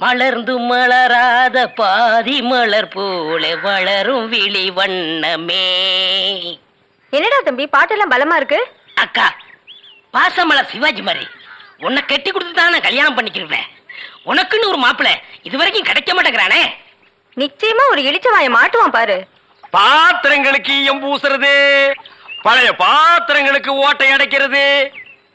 மலர்ந்து மலராத பாதி மலர் போல வளரும் விழி வண்ணமே. என்னடா தம்பி பாட்டெல்லாம் பலமா இருக்கு? அக்கா பாசமலர் சிவாஜி மாதிரி. உன்னை கட்டி கொடுத்து தான் நான் கல்யாணம் பண்ணிக்கிருவேன் உனக்குன்னு ஒரு மாப்பிள்ளை இது வரைக்கும் கிடைக்க மாட்டேங்கிறானே. நிச்சயமா ஒரு இளிச்சவாய மாட்டுவான் பாரு. பாத்திரங்களுக்கு ஈயம் பூசுறது பழைய பாத்திரங்களுக்கு ஓட்டை அடைக்கிறது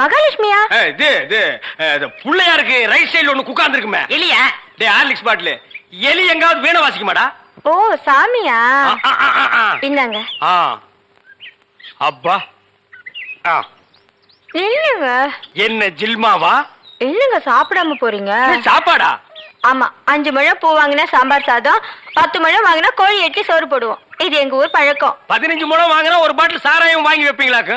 மகாலட்சுமியா? இது இது புள்ளையாருக்கு ரைட் சைடுல ஒண்ணு குக்காந்து இருக்குமே எலியா டே ஹார்லிக்ஸ் பாட்டில் எலி எங்காவது வீணை வாசிக்குமாடா? ஓ சாமியா. இந்தாங்க. அப்பா. ஆ. இல்லங்க என்ன ஜில்மாவா? இல்லங்க சாப்பிடாம போறீங்க? சாப்பாடா? ஆமா அஞ்சு முழம் பூ வாங்கினா சாம்பார் சாதம் பத்து முழம் வாங்கினா கோழி எட்டி சோறு போடுவோம். இது எங்க ஊர் பழக்கம். பதினஞ்சு முழம் வாங்கினா ஒரு பாட்டில் சாராயம் வாங்கி வைப்பீங்களாக்கு?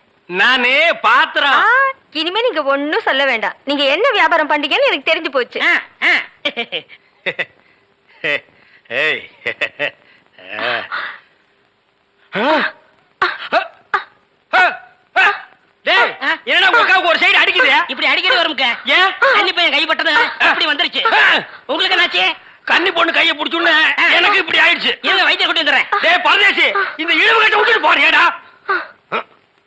நானே பாத்திரம். இனிமே நீங்க ஒண்ணும் சொல்ல வேண்டாம். நீங்க என்ன வியாபாரம் பண்றீங்கன்னு எனக்கு தெரிஞ்சு போச்சு. ஒரு சைடு அடிக்குது? இப்படி அடிக்கடி வரும்க்க. ஏன்? தண்ணி பையன் கைப்பட்டது அப்படி வந்துருச்சு. உங்களுக்கு என்னாச்சு? கன்னி பொண்ணு கைய புடிச்சுன்னு எனக்கு இப்படி ஆயிடுச்சு. இருங்க வைத்தியம் கொண்டு வந்துடுறேன். டேய் பரதேசி இந்த இழுவு கட்ட விட்டுட்டு போறியாடா.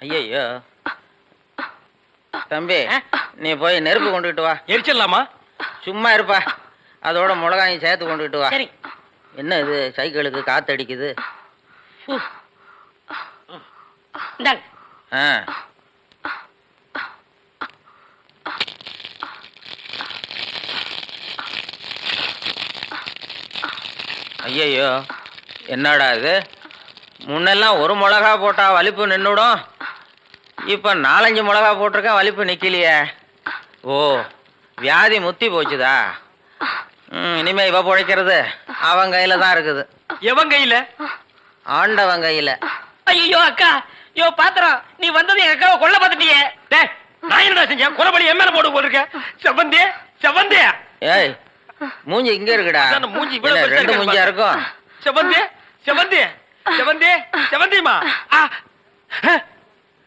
ஐயையோ. தம்பி? நீ போய் நெருப்பு கொண்டுகிட்டு வா. எரிச்சிடலாமா? சும்மா இருப்பா. அதோட மிளகாயும் சேர்த்து கொண்டுகிட்டு வா. என்ன இது? சைக்கிளுக்கு காத்து அடிக்குது. ஆ. ஐயையோ என்னடா இது? முன்னெல்லாம் ஒரு மிளகா போட்டா வலிப்பு நின்றுடும் இப்போ நாலஞ்சு மிளகா போட்டிருக்கேன் வலிப்பு நிக்கலையே. ஓ வியாதி முத்தி போச்சுதா? ம் இனிமே இவ பிழைக்கிறது அவன் கையில தான் இருக்குது. எவன் கையில? ஆண்டவன் கையில. ஐயோ அக்கா. யோ பாத்திரம் நீ வந்தது எங்க அக்காவை கொல்ல பார்த்துட்டியே. டேய் நான் என்னடா செஞ்சேன்? குறபடி என் மேல போட்டு போட்டிருக்க? செவந்தே செவந்தே ஏய் மூஞ்சி இங்க இருக்குடா. அதான் மூஞ்சி இவ்வளவு என்ன, பெருசா ரெண்டு இருக்கு மூஞ்சியா பாரு. இருக்கும்? செவந்தே செவந்தே செவந்தே செவந்திமா ஆ.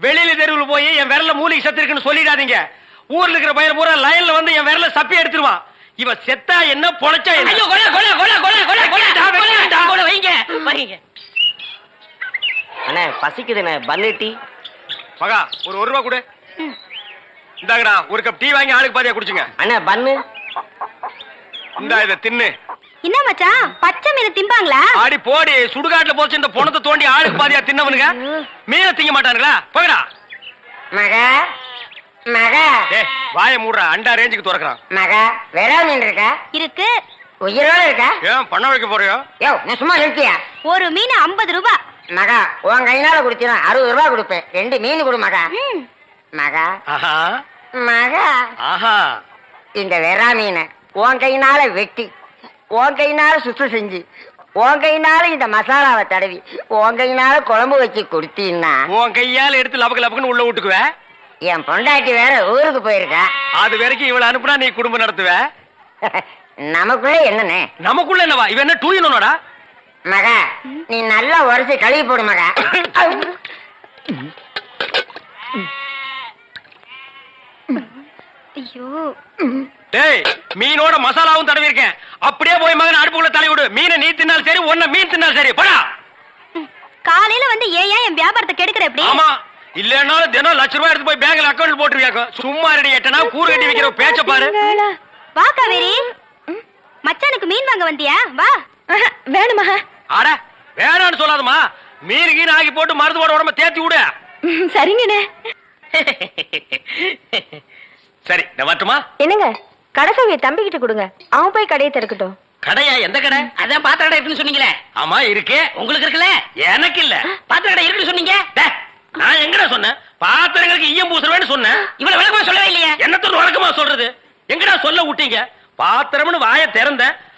வெளியில தெருவில் போய் என் விரல்ல மூலிகை செத்து இருக்குன்னு சொல்லிடாதீங்க. ஊர்ல இருக்கிற பையன் பூரா லைன்ல வந்து என் விரல சப்பி எடுத்துருவான் இவ செத்தா என்ன பொழைச்சா என்ன? ஐயோ கொலை கொலை கொலை கொலை கொலை கொலை வைக்கடா, வைக்கடா. கொலை வைங்க வைங்க. அண்ணே பசிக்குதுண்ணே பன்னு டீ. மகா ஒரு ஒரு ரூபா கொடு. இந்தாங்கடா ஒரு கப் டீ வாங்கி ஆளுக்கு பாதியா குடிச்சுங்க. அண்ணே பன்னு இந்தா இதை தின்னு. என்ன மச்சான்? பச்சை மீன் திம்பாங்களா? ஆடி போடி சுடுகாட்டுல போச்சு இந்த பொணத்தை தோண்டி ஆளுக்கு பாதியா தின்னவனுங்க. மீனை திங்க மாட்டானுங்களா? போகடா மக மக. ஏ வாயை மூடுறா அண்டா ரேஞ்சுக்கு திறக்கிறான். மக வெறா மீன் இருக்கா? இருக்கு. உயிரோட இருக்கா? ஏன் பண்ண வைக்க போறியோ? யோ நான் சும்மா நிறுத்தியா? ஒரு மீன் ஐம்பது ரூபாய் மகா உன் கையினால குடிச்சினா அறுபது ரூபாய் கொடுப்பேன். ரெண்டு மீன் கொடு மகா. மகா. ஆஹா. மகா. ஆஹா. இந்த வெறா மீனை உன் கையினால வெட்டி உன் கையினால சுத்தம் செஞ்சு உன் கையினால இந்த மசாலாவை தடவி உன் கையினால குழம்பு வச்சு கொடுத்தீன்னா உன் கையால எடுத்து லபக்கு லபக்குன்னு உள்ள விட்டுக்குவ என் பொண்டாட்டி வேற ஊருக்கு போயிருக்கா. அது வரைக்கும் இவள அனுப்புனா நீ குடும்பம் நடத்துவ? நமக்குள்ள என்னண்ணே? நமக்குள்ள என்னவா? இவன் என்ன டூயினோடா மகா நீ நல்லா உரைச்சு கழுவி போடு மகா. ஐயோ. டேய் மீனோட மசாலாவும் தடவி இருக்கேன் அப்படியே போய் மகன் அடுப்புக்குள்ள தலை விடு மீனை நீ தின்னாலும் சரி ஒன்ன மீன் தின்னாலும் சரி. போடா. காலையில வந்து ஏன் ஏன் என் வியாபாரத்தை கெடுக்கிற எப்படி ஆமா. இல்லன்னாலும் தினம் லட்ச ரூபாய் எடுத்து போய் பேங்க்ல அக்கௌண்ட் போட்டுருவியாக்கோ. சும்மா ரெடி எட்டனா கூறு கட்டி வைக்கிற பேச்ச பாரு. வா காவேரி. மச்சானுக்கு மீன் வாங்க வந்தியா? வா. வேணுமா? அட வேணான்னு சொல்லாதம்மா. மீன் கீன் ஆக்கி போட்டு மருந்து போட உடம்ப தேத்தி விடு. சரிங்கண்ணே. சரி நான் வரட்டுமா என்னங்க? கடைசவிய தம்பிக்கிட்ட கொடுங்க. அவன் போய் கடையை திறக்கட்டும். கடையா? எந்த கடை? அதான் பாத்திர கடை இருக்குன்னு சொன்னீங்களே. ஆமா இருக்கே. உங்களுக்கு இருக்குல்ல? எனக்கு இல்ல. பாத்திர கடை இருக்குன்னு சொன்னீங்க? நான் எங்கடா சொன்னேன்? பாத்திரங்களுக்கு ஈயம் பூசுறவேன்னு சொன்னேன். இவ்வளவு விளக்கமா சொல்லவே இல்லையே. என்னத்தோட வழக்கமா சொல்றது? எங்கடா சொல்ல விட்டீங்க? பாத்திரம்னு வாயை திறந்தேன்.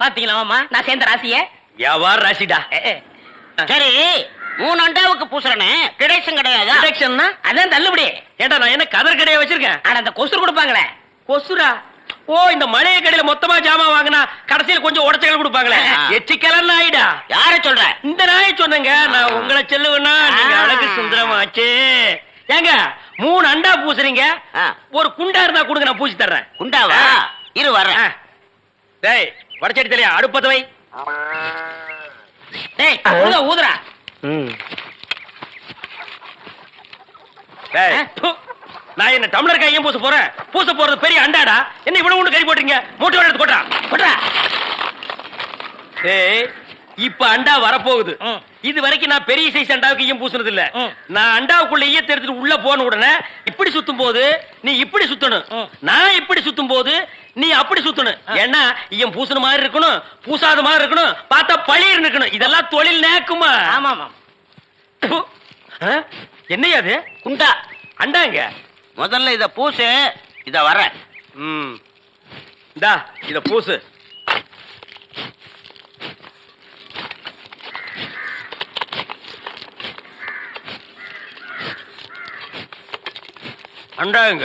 ஆஹா. ஆ. பாத்தீங்களா மாமா? நான் சேர்ந்த ராசிய? வியாபார ராசிடா. சரி மூணு அண்டாவுக்கு பூசுறனே. கிடைச்சும் கிடையாதா. டிடக்ஷன்னா அதான் தள்ளுபடி. ஏண்டா நான் என்ன கதர் கடையை வச்சிருக்கேன்? ஆனா அந்த கொசுறு கொடுப்பாங்களே. கொசுரா? ஓ இந்த மளிகை கடையில மொத்தமா ஜாமான் வாங்கினா கடைசியில் கொஞ்சம் உடச்சல் கொடுப்பாங்களே. ஆ. எச்சிக்கலர் நாயிடா யார சொல்ற? இந்த நாயை சொன்னேங்க. நான் உங்களை செல்லுவேன்னா நீங்க. அழகு சுந்தரமாச்சு. ஏங்க மூணு அண்டா பூசுறீங்க. ஒரு குண்டா இருந்தா கொடுங்க நான் பூசி தர்றேன். குண்டாவா. இரு வர்றேன். டேய் வடச்சடி தலையா அடுப்பத்த வை ஊதுறா. நான் என்ன டம்ளர் கையும் பூச போறேன்? பூச போறது பெரிய அண்டாடா? என்ன இவ்வளவு ஒண்ணு கறி போட்டீங்க மூட்டை எடுத்து போட்டா போடுறா டேய் இப்ப அண்டா வரப்போகுது. இது வரைக்கும் நான் பெரிய சைஸ் அண்டாவுக்கு ஈயம் பூசுனது இல்ல. நான் அண்டாவுக்குள்ள ஈயத்தை எடுத்துட்டு உள்ள போன உடனே இப்படி சுத்தும் போது நீ இப்படி சுத்தணும். நான் இப்படி சுத்தும் போது நீ அப்படி சுத்தணும். ஏன்னா ஈயம் பூசுன மாதிரி இருக்கணும் பூசாத மாதிரி இருக்கணும் பார்த்தா பழிர் இருக்கணும். இதெல்லாம் தொழில் நேக்குமா? ஆமா ஆமா? என்னய்யா அது? குண்டா. அண்டாங்க. முதல்ல இத பூசு இத வர்றேன் ம். இந்தா இத பூசு. அண்டாங்க.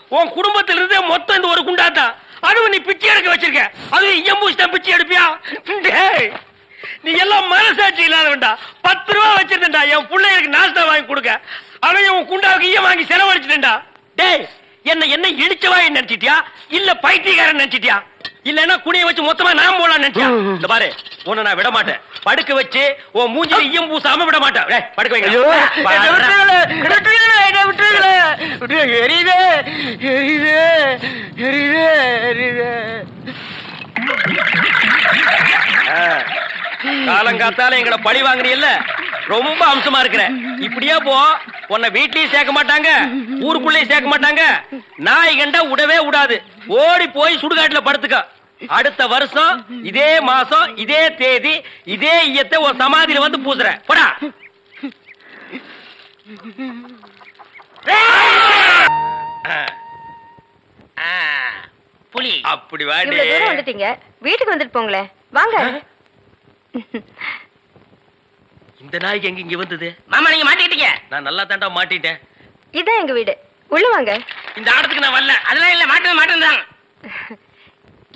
உன் குடும்பத்திலிருந்து மொத்தம் இந்த ஒரு குண்டா தான் அதுவும் நீ பிச்சை எடுக்க வச்சிருக்க. அதுவும் இயம்பூசி தான் பிச்சை எடுப்பியா? டேய், நீ எல்லாம் மனசாட்சி இல்லாதவன்டா. பத்து ரூபா வச்சிருந்தா என் பிள்ளைகளுக்கு நாஸ்தா வாங்கி கொடுக்க. அவன் உன் குண்டாவுக்கு ஈயம் வாங்கி செலவழிச்சிட்டா டேய் என்ன என்ன இடிச்சவாய் நினைச்சிட்டியா? இல்ல பைத்தியக்காரன் நினைச்சிட்டியா? இல்லன்னா குனிய வச்சு மொத்தமா நான் போலாம் நினைச்சியா இந்த பாரு உன்னை நான் விட மாட்டேன் படுக்க வச்சு உன் மூஞ்சில ஈயம் பூசாம விட மாட்டேன் படுக்க வைங்க. காலங்காத்தால எங்களை பழி வாங்குறீல்ல ரொம்ப அம்சமா இருக்கிற. இப்படியே போ. உன்னை வீட்லயும் சேர்க்க மாட்டாங்க ஊருக்குள்ளேயும் சேர்க்க மாட்டாங்க. நாய் கண்டா விடவே விடாது ஓடி போய் சுடுகாட்டுல படுத்துக்க. அடுத்த வருஷம் இதே மாசம் இதே தேதி இதே ஈயத்தை ஒரு சமாதியில வந்து பூசுறேன் போடா. ஆ, புலி. அப்படி வாடி. வந்துட்டீங்க. வீட்டுக்கு வந்துட்டு போங்களேன். வாங்க. இந்த நாய்க்கு எங்க இங்க வந்தது? மாமா நீங்க மாட்டிக்கிட்டீங்க. நான் நல்லா தாண்டா மாட்டிட்டேன். இதான் எங்க வீடு. உள்ள வாங்க. இந்த ஆடத்துக்கு நான் வரல. அதெல்லாம் இல்ல மாட்டவே மாட்டேன்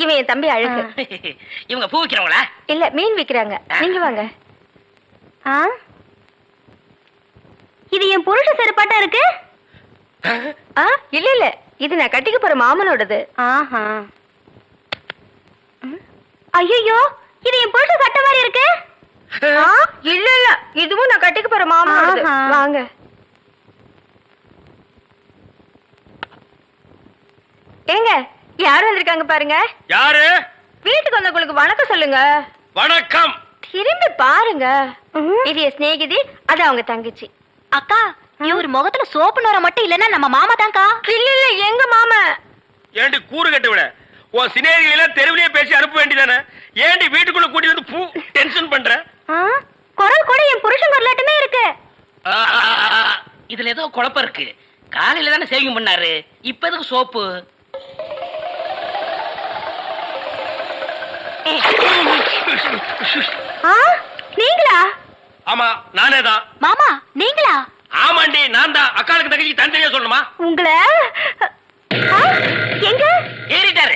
இவன் என் தம்பி அழகு. இவங்க பூ விக்கிறவங்களா? இல்ல மீன் விக்கிறாங்க. நீங்க வாங்க. ஆ? இது என் புருஷ செருப்பாட்டா இருக்கு? ஆ? இல்ல இல்ல. இது நான் கட்டிக்க போற மாமனோடது. ஆஹா. ஐயோ இது என் புருஷ சட்டை மாதிரி இருக்கு? இல்ல இல்ல. இதுவும் நான் கட்டிக்க போற மாமனோடது வாங்க. ஏங்க யார் வந்திருக்காங்க பாருங்க? யாரு? வீட்டுக்கு வந்தவங்களுக்கு வணக்கம் சொல்லுங்க. வணக்கம். திரும்பி பாருங்க. இது என் சிநேகிதி அது அவங்க தங்கச்சி. அக்கா இவர் முகத்துல சோப்பு நோர மட்டும் இல்லன்னா நம்ம மாமா தான்க்கா. இல்ல இல்ல எங்க மாமா? ஏண்டி கூறு கட்டு விட உன் சினேரியில தெருவிலேயே பேசி அனுப்ப வேண்டியதானே? ஏண்டி வீட்டுக்குள்ள கூட்டி வந்து பூ டென்ஷன் பண்ற? குரல் கூட என் புருஷன் குரலாட்டமே இருக்கு. இதுல ஏதோ குழப்பம் இருக்கு. காலையில தானே சேவிங் பண்ணாரு. இப்ப எதுக்கு சோப்பு? நீங்களா? ஆமா நானே தான். மாமா நீங்களா? ஆமாண்டி நான் தான். அக்காளுக்கு தங்கச்சி தனித்தனியா சொல்லணுமா? உங்களை? எங்க? ஏறிட்டாரு.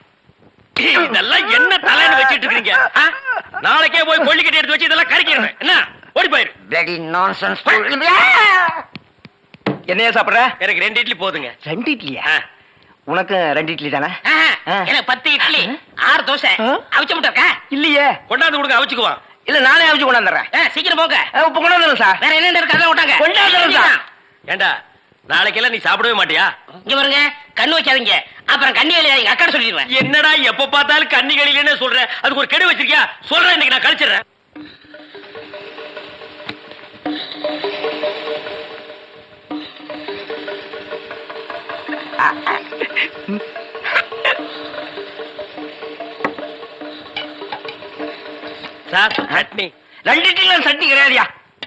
இதெல்லாம் என்ன தலைன்னு வச்சிட்டு இருக்கீங்க? நாளைக்கே போய் கொல்லிக்கட்டி எடுத்து வச்சு இதெல்லாம் கறிக்கிறேன். என்ன? ஓடி போயிரு. பிளடி நான்சென்ஸ் என்னையா சாப்பிடுற? எனக்கு ரெண்டு இட்லி போதுங்க. ரெண்டு இட்லியா. உனக்கு ரெண்டு இட்லி தானே. எனக்கு பத்து இட்லி ஆறு தோசை? அவிச்ச முட்டை இருக்கா? இல்லையே. கொண்டாந்து கொடுங்க அவிச்சுக்குவான் இல்ல நானே அவிச்சு கொண்டாந்துறேன். சீக்கிரம் போங்க. இப்ப கொண்டாந்துறேன் சார். வேற என்ன இருக்கு அதான் விட்டாங்க கொண்டாந்து சார். ஏண்டா நாளைக்கெல்லாம் நீ சாப்பிடவே மாட்டியா? இங்க பாருங்க கண்ணு வைக்காதீங்க அப்புறம் கண்ணி எழுதாதீங்க அக்கா சொல்லிடுவேன். என்னடா எப்ப பார்த்தாலும் கன்னிகளிலே சொல்ற? அதுக்கு ஒரு கெடு வச்சிருக்கியா? சொல்றேன் இன்னைக்கு நான் கழிச்சிடுறேன். ரெண்டு சட்னி கிடையாதுயா?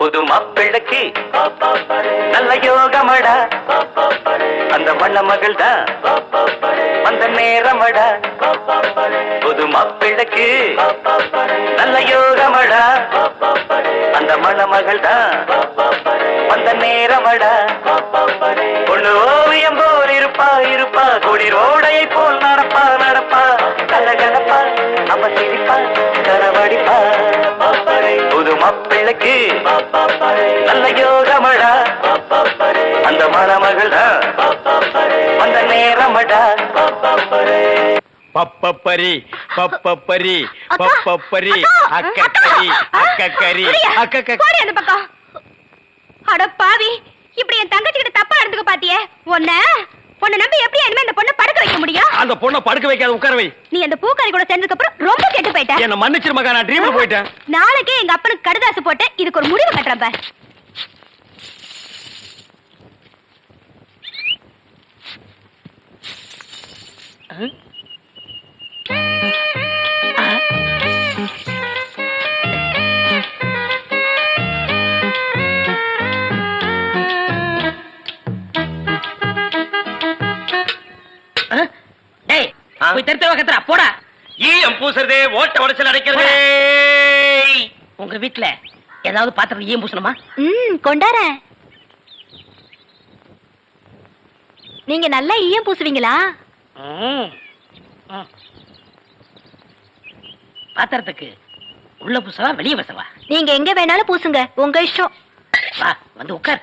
புது மாப்பிள்ளைக்கு நல்ல யோகமடா. அந்த மண்ண மகள் தான் அந்த நேரமடா. புது மாப்பிள்ளைக்கு நல்ல யோகமடா. அந்த மண மகள் தான் அந்த நேரமடா. பொண்ணு ஓவியம் போல் இருப்பா இருப்பா. குளிரோடையை போல் நடப்பா நடப்பா. கலகலப்பா அவ சிரிப்பா கரவடிப்பா. புது மாப்பிள்ளைக்கு நல்ல யோகமடா. அந்த மணமகள் அந்த நேரமடா. பப்பப்பரி பப்பப்பரி பப்பப்பரி அக்கா, அக்கக்கரி அக்கா, அக்கக்கரி சூர்யா, அக்கக்க போடி அந்த பக்கம் அட பாவி இப்படி என் தங்கச்சி கிட்ட தப்பா நடந்துக்க பாத்தியே? உன்ன உன்னை நம்பி எப்படி இனிமே இந்த பொண்ணை படுக்க வைக்க முடியும்? அந்த பொண்ணை படுக்க வைக்காத உட்கார வை. நீ அந்த பூக்காரி கூட சேர்ந்ததுக்கு அப்புறம் ரொம்ப கெட்டு போயிட்ட. என்ன மன்னிச்சிரு மகா நான் ட்ரீம்ல போயிட்டேன். நாளைக்கே எங்க அப்பனுக்கு கடுதாசு போட்டு இதுக்கு ஒரு முடிவு கட்டுறேன் பார். டேய் போய் தெருத்த கத்துறா போடா. ஈயம் பூசுறதே ஓட்ட உடச்சல் அடைக்கிறதே. உங்க வீட்ல ஏதாவது பாத்திரம் ஈயம் பூசணுமா? ம் கொண்டாரேன். நீங்க நல்லா ஈயம் பூசுவீங்களா. பாத்திரத்துக்கு உள்ள பூசவா வெளிய பூசவா? நீங்க எங்க வேணாலும் பூசுங்க. உங்க இஷ்டம். வா வந்து உட்கார்.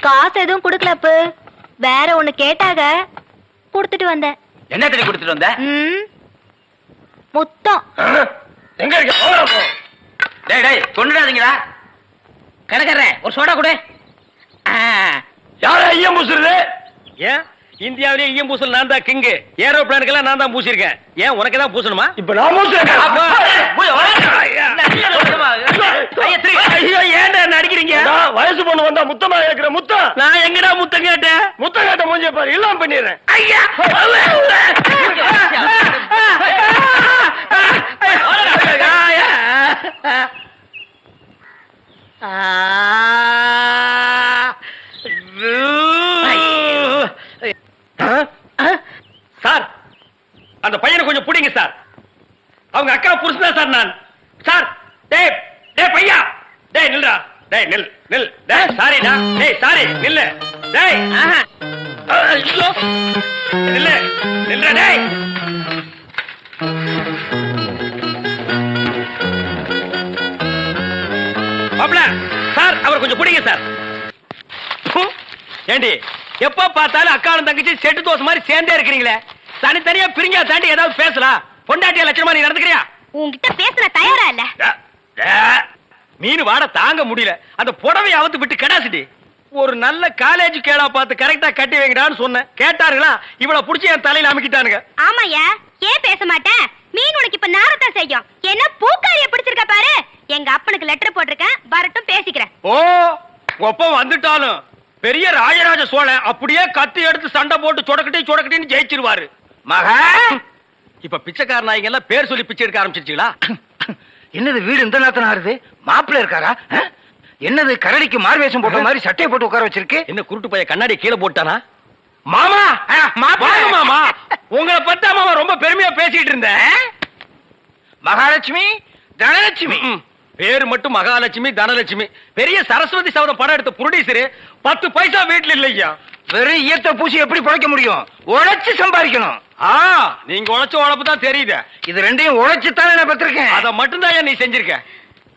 காசு எதுவும் கொடுக்கல அப்பு. வேற ஒண்ணு கேட்டாக கொடுத்துட்டு வந்தேன். என்ன தண்ணி கொடுத்துட்டு வந்த? ம் முத்தம். எங்க இருக்க? போடா போ. டேய் டேய் கொண்டுடாதீங்களா கடைக்காரரே, ஒரு சோடா கொடு. ஆ, யாரா ஈயம் பூசுறது? ஏன்? இந்தியாவிலே ஈயம் பூசல் நான் தான் கிங்கு ஏரோப்ளானுக்கெல்லாம் நான் தான் பூசிருக்கேன் ஏன் உனக்கு தான் பூசணுமா இப்ப நான் ஐயோ ஏன்டா என்ன அடிக்கிறீங்க வயசு பொண்ணு வந்தா முத்தமா கேக்குற முத்தம் நான் எங்கடா முத்தம் கேட்டேன் முத்தம் கேட்ட மூஞ்சி பாரு இல்லாம பண்ணிடுறேன் ஐயா சார் அந்த பையனை கொஞ்சம் பிடிங்க சார். அவங்க அக்கா புருஷன் சார் நான். சார் டேய் டேய் பையா. டேய் நில்றா. டேய் நில் நில். டேய் சாரிடா டேய் சாரி நில்லு. ஆஹா. ஐயோ. நில்லு நில்றா டேய். மாப்ள கொஞ்சம் பிடிங்க சார். ஏண்டி எப்ப பார்த்தாலும் அக்காலும் தங்கச்சி செட்டு தோசை மாதிரி சேர்ந்தே இருக்கிறீங்களே. தனித்தனியா பிரிஞ்சா தாண்டி ஏதாவது பேசலாம் பொண்டாட்டிய லட்சணமா நீ நடந்துக்கிறியா? உன்கிட்ட பேசுற தயாரா இல்ல. மீன் வாட தாங்க முடியல. அந்த புடவை அவுத்து விட்டு கடாசிட்டி ஒரு நல்ல காலேஜ் கேடா பார்த்து கரெக்டா கட்டி வைங்கடான்னு சொன்னேன். கேட்டாருங்களா இவளை புடிச்சு என் தலையில அமுக்கிட்டானுங்க. ஆமாயா ஏன் பேச மாட்டேன் மீன் உனக்கு இப்ப நாரத்தான் செய்யும். என்ன பூக்காரிய பிடிச்சிருக்க பாரு? எங்க அப்பனுக்கு லெட்டர் போட்டிருக்கேன். வரட்டும் பேசிக்கிறேன். ஓ ஒப்பம் வந்துட்டாலும் பெரிய ராஜராஜ சோழன் அப்படியே கத்தி எடுத்து சண்டை போட்டு சொடக்கட்டி சொடக்கட்டின்னு ஜெயிச்சிருவாரு. மகா! இப்ப பிச்சைக்கார நாய்ங்க எல்லாம் பேர் சொல்லி பிச்சை எடுக்க ஆரம்பிச்சிருச்சீங்களா? என்னது வீடு இந்த நேரத்துல ஆறுது? மாப்பிள்ள இருக்காரா? என்னது கரடிக்கு மார்வேஷம் போட்ட மாதிரி சட்டையை போட்டு உட்கார வச்சிருக்கு? என்ன குருட்டு பைய கண்ணாடி கீழே போட்டானா? மாமா! மாமா! உங்களை பத்தா மாமா ரொம்ப பெருமையா பேசிட்டு இருந்தேன். மகாலட்சுமி தனலட்சுமி. பேரு மட்டும் மகாலட்சுமி தனலட்சுமி. பெரிய சரஸ்வதி சபதம் படம் எடுத்த புரொடியூசரு பத்து பைசா வீட்டுல இல்லையா? வெறும் ஈயத்தை பூசி எப்படி பழைக்க முடியும்? உழைச்சு சம்பாதிக்கணும். ஆ நீங்க உழைச்ச உழைப்பு தான் தெரியுது. இது ரெண்டையும் உழைச்சு தானே நான் பெற்றிருக்கேன். அத மட்டும் தான் நீ செஞ்சிருக்க?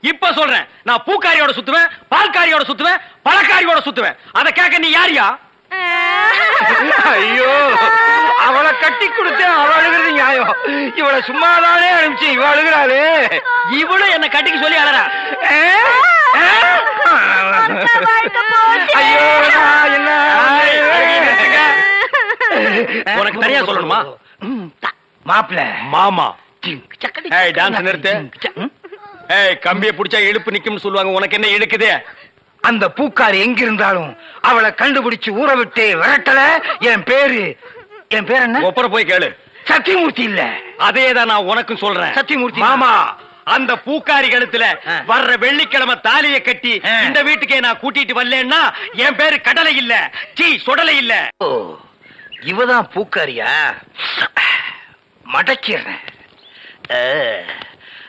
இப்ப சொல்றேன். நான் பூக்காரியோட சுத்துவேன் பால்காரியோட சுத்துவேன் பழக்காரியோட சுத்துவேன். அத கேட்க நீ யாரியா ஐயோ அவளை கட்டி கொடுத்தேன் அவ அழுகிறது நியாயம். இவளை சும்மாதானே அனுப்பிச்சு இவ அழுகிறாளே. இவளும் என்ன கட்டிக்கு சொல்லி அழறா? ஐயோ என்ன. உனக்கு தனியா சொல்லணுமா? மாப்பிள்ள. மாமா. டான்ஸ் நிறுத்து. கம்பிய புடிச்சா இழுப்பு நிக்கும்னு சொல்லுவாங்க. உனக்கு என்ன இழுக்குது? அந்த பூக்காரி எங்க இருந்தாலும் அவளை கண்டுபிடிச்சு ஊற விட்டு விரட்டல. என் பேரு என் பேர் என்ன? ஒப்பர போய் கேளு. சத்தியமூர்த்தி இல்ல. அதே தான் நான் உனக்கும் சொல்றேன். சத்தியமூர்த்தி. மாமா அந்த பூக்காரி கழுத்துல. வர்ற வெள்ளிக்கிழமை தாலிய கட்டி. இந்த வீட்டுக்கே நான் கூட்டிட்டு வரலன்னா என் பேரு கடலை இல்ல சீ சுடலை இல்ல. ஓ இவதான் பூக்காரியா? மடக்கிறேன்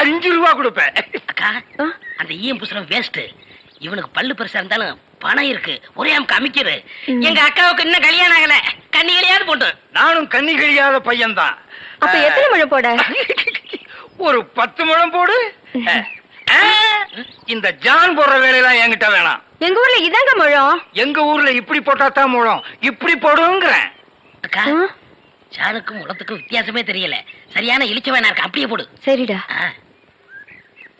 அஞ்சு ரூபா கொடுப்பேன். அக்கா அந்த ஈயம் புசுரம் வேஸ்ட் இவனுக்கு பல்லு பெருசா இருந்தாலும் பணம் இருக்கு. ஒரே அமுக்கு அமைக்கிறது எங்க அக்காவுக்கு இன்னும் கல்யாணம் ஆகல. கண்ணிகளையாவது போட்டு. நானும் கண்ணி கழியாத பையன்தான். அப்ப எத்தனை முழம் போட? ஒரு பத்து முழம் போடு. இந்த ஜான் போடுற வேலையெல்லாம் என்கிட்ட வேணாம். எங்க ஊர்ல இதாங்க முழம்? எங்க ஊர்ல இப்படி போட்டா தான் முழம். இப்படி போடுங்கிறேன். அக்கா சாணுக்கும் முளத்துக்கும் வித்தியாசமே தெரியல. சரியான இழிச்ச வேணா இருக்கு. அப்படியே போடு. சரிடா.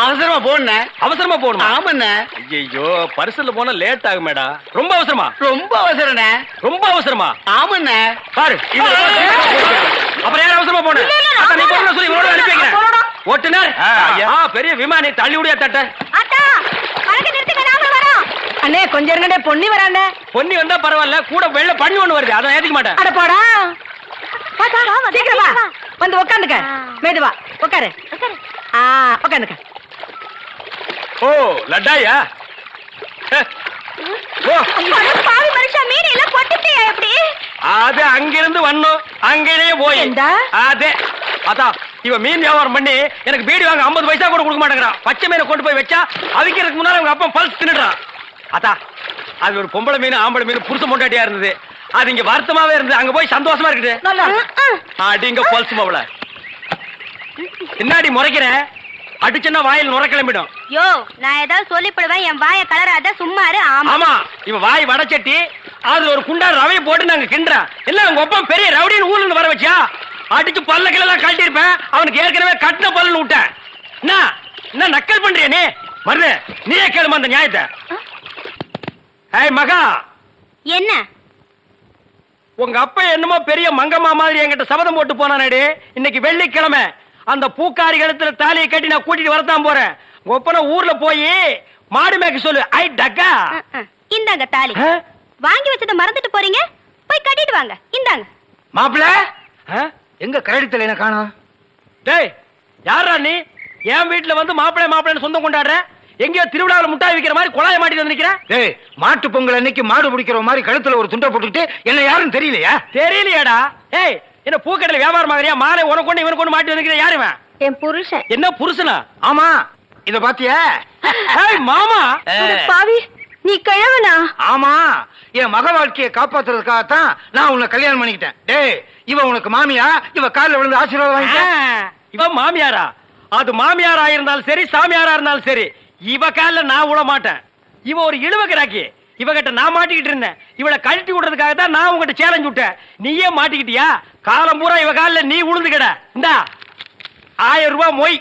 அவசரமா போன அவசரமா போகணுமா? ஆமாண்ணே. ஐயோ பரிசல்ல போனா லேட் ஆகுமேடா. ரொம்ப அவசரமா? ரொம்ப அவசரண்ணே. ரொம்ப அவசரமா? ஆமாண்ணே. பாரு இது அப்புறம் யார் அவசரமா போன? நீ போறேன்னு சொல்லி இவரோட அனுப்பி வைக்கிறேன். ஓட்டுனர் பெரிய விமானி தள்ளி விடியா தட்ட அண்ணே கொஞ்சம் இருங்கடே பொன்னி வரானே பொன்னி வந்தா பரவாயில்ல கூட வெள்ள பண்ணி ஒண்ணு வருது அதை ஏத்துக்க மாட்டேன். அட போடா. சீக்கிரம் வா. வந்து உட்காந்துக்க மேதுவா உட்காரு ஆ உட்காந்துக்க ஓ லட்டாயா? அது அங்கிருந்து வந்தோம். அங்கேயே போய்? அதே அதான் இவன் மீன் வியாபாரம் பண்ணி எனக்கு பீடி வாங்க 50 பைசா கூட கொடுக்க மாட்டேங்கிறான் பச்சை மீனை கொண்டு போய் வச்சா அவிக்கிறதுக்கு முன்னால அவங்க அப்பா பல்ஸ் தின்னுடுறான் அதா அது ஒரு பொம்பளை மீன் ஆம்பளை மீன் புருஷ மொண்டாட்டியா இருந்தது. அது இங்க வருத்தமாவே இருந்தது. அங்க போய் சந்தோஷமா இருக்குது. அடிங்க பல்ஸ் மாவள பின்னாடி முறைக்கிற அடிச்சுன்னா வாயில் நுர கிளம்பிடும். யோ நான் ஏதாவது சொல்லிப்படுவேன் என் வாய கலராத சும்மாரு ஆமா. ஆமா இவ வாய் வடச்சட்டி அதுல ஒரு குண்டா ரவையை போட்டு நாங்க கிண்டுறோம் இல்ல உங்க ஒப்பம் பெரிய ரவுடின்னு ஊர்ல வர வச்சியா? அடிச்சு பல்ல கிளெல்லாம் கழட்டி இருப்பேன் அவனுக்கு ஏற்கனவே கட்டின பல்லுன்னு விட்டேன். என்ன என்ன நக்கல் பண்றிய நீ? மருது நீயே கேளுமா அந்த நியாயத்தை. ஏய் மகா. என்ன? உங்க அப்பா என்னமோ பெரிய மங்கம்மா மாதிரி என்கிட்ட சபதம் போட்டு போனானேடி. இன்னைக்கு வெள்ளிக்கிழமை. அந்த பூக்காரி கழுத்துல தாலியை கட்டி நான் கூட்டிட்டு வரத்தான் போறேன். ஒப்பனை ஊர்ல போய் மாடு மேய்க்க சொல்லு. ஐ டக்கா. இந்தாங்க தாலி? வாங்கி வச்சதை மறந்துட்டு போறீங்க? போய் கட்டிட்டு வாங்க. இந்தாங்க. மாப்பிள ஆ? எங்க கரடி தலையில காணோம்? டேய் யாரா நீ? என் வீட்டுல வந்து மாப்பிள்ளை மாப்பிள்ளைன்னு சொந்தம் கொண்டாடுற? எங்கேயோ திருவிழாவில் முட்டாய் விக்கிற மாதிரி குழாய மாட்டிட்டு வந்து நிக்கிற டேய் மாட்டு பொங்கல் அன்னைக்கு மாடு பிடிக்கிற மாதிரி கழுத்துல ஒரு துண்டை போட்டுக்கிட்டு என்ன யாரும் தெரியலையா? தெரியலையாடா. ஏய் என்ன பூக்கடையில வியாபாரம் ஆகுறியா மாலை உனக்கு கொண்டு இவனுக்கு கொண்டு மாட்டி வந்து யாரு இவன்? என் புருஷன். என்ன புருஷனா? ஆமா. இத பாத்தியா? மாமா. பாவி நீ கிழவனா? ஆமா. என் மக வாழ்க்கையை காப்பாத்துறதுக்காகத்தான் நான் உன்னை கல்யாணம் பண்ணிக்கிட்டேன். டேய் இவ உனக்கு மாமியா? இவ கால்ல விழுந்து ஆசீர்வாதம் வாங்கிக்க இவ மாமியாரா? அது மாமியாரா இருந்தாலும் சரி சாமியாரா இருந்தாலும் சரி. இவ கால்ல நான் விட மாட்டேன். இவ ஒரு இழுவ கிராக்கி இவகிட்ட நான் மாட்டிக்கிட்டு இருந்தேன். இவளை கழட்டி விடுறதுக்காக தான் நான் உங்ககிட்ட சேலஞ்ச் விட்டேன். நீயே மாட்டிக்கிட்டியா? காலம் பூரா இவ கால்ல நீ உளுந்து கிட இந்தா ஆயிரம் ரூபாய் மொய்.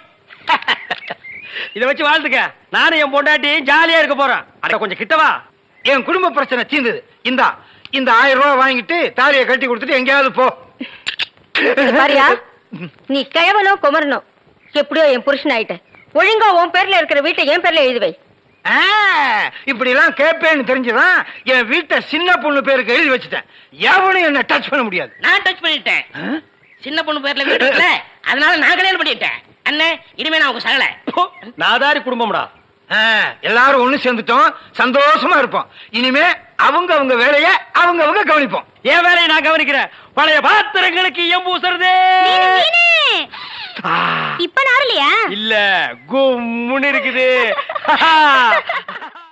இத வச்சு வாழ்த்துக்க நானும் என் பொண்டாட்டி ஜாலியா இருக்க போறேன். அட கொஞ்சம் கிட்டவா என் குடும்ப பிரச்சனை தீர்ந்தது இந்தா இந்த ஆயிரம் ரூபாய் வாங்கிட்டு தாலியை கட்டி கொடுத்துட்டு எங்கேயாவது போ. பாரியா. நீ கேவலோ குமரனோ எப்படியோ என் புருஷன் ஆயிட்ட ஒழுங்கா உன் பேர்ல இருக்கிற வீட்டை என் பேர்ல எழுதுவை இப்படி எல்லாம் கேட்பேன்னு தெரிஞ்சுதான் என் வீட்டை சின்ன பொண்ணு பேருக்கு எழுதி வச்சுட்டேன். எவனும் என்ன டச் பண்ண முடியாது. நான் டச் பண்ணிட்டேன். சின்ன பொண்ணு பேர்ல வீடு இருக்குல்ல அதனால நான் கல்யாணம் பண்ணிட்டேன். அண்ணே இனிமே நான் உங்க சகல. நாதாரி குடும்பம்டா. எல்லாரும் ஒண்ணு சேர்ந்துட்டோம். சந்தோஷமா இருப்போம். இனிமே அவங்க அவங்க வேலைய அவங்க அவங்க கவனிப்போம். என் வேலையை நான் கவனிக்கிறேன்? பழைய பாத்திரங்களுக்கு மீனு, மீனு. இப்ப நாரலையா? இல்ல கும்முன்னு இருக்குது.